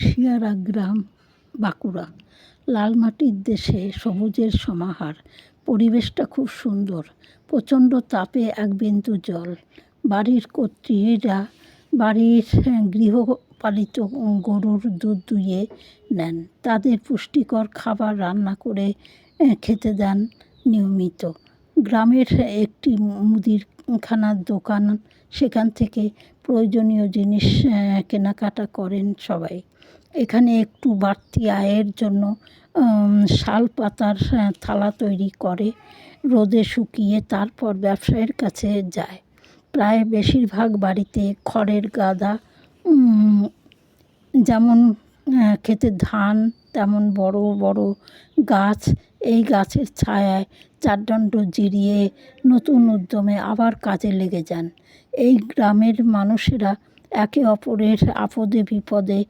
শিয়ারা গ্রাম, বাঁকুড়া। লাল মাটির দেশে সবুজের সমাহার, পরিবেশটা খুব সুন্দর, প্রচণ্ড তাপে এক বিন্দু জল। বাড়ির কর্ত্রীরা বাড়ির গৃহপালিত গরুর দুধ দুইয়ে নেন। তাদের পুষ্টিকর খাবার রান্না করে খেতে দেন নিয়মিত। গ্রামের একটি মুদিখানার দোকান, সেখান থেকে প্রয়োজনীয় জিনিস কেনাকাটা করেন সবাই। এখানে একটু বাড়তি আয়ের জন্য শাল পাতার থালা তৈরি করে, রোদে শুকিয়ে তারপর ব্যবসায়ীর কাছে যায়। প্রায় বেশিরভাগ বাড়িতে খড়ের গাদা যেমন ক্ষেতে ধান, তেমন বড় বড় গাছ। এই গাছের ছায়ায় চারদণ্ড জিরিয়ে নতুন উদ্যমে আবার কাজে লেগে যান। এই গ্রামের মানুষেরা একে অপরের আপদে বিপদে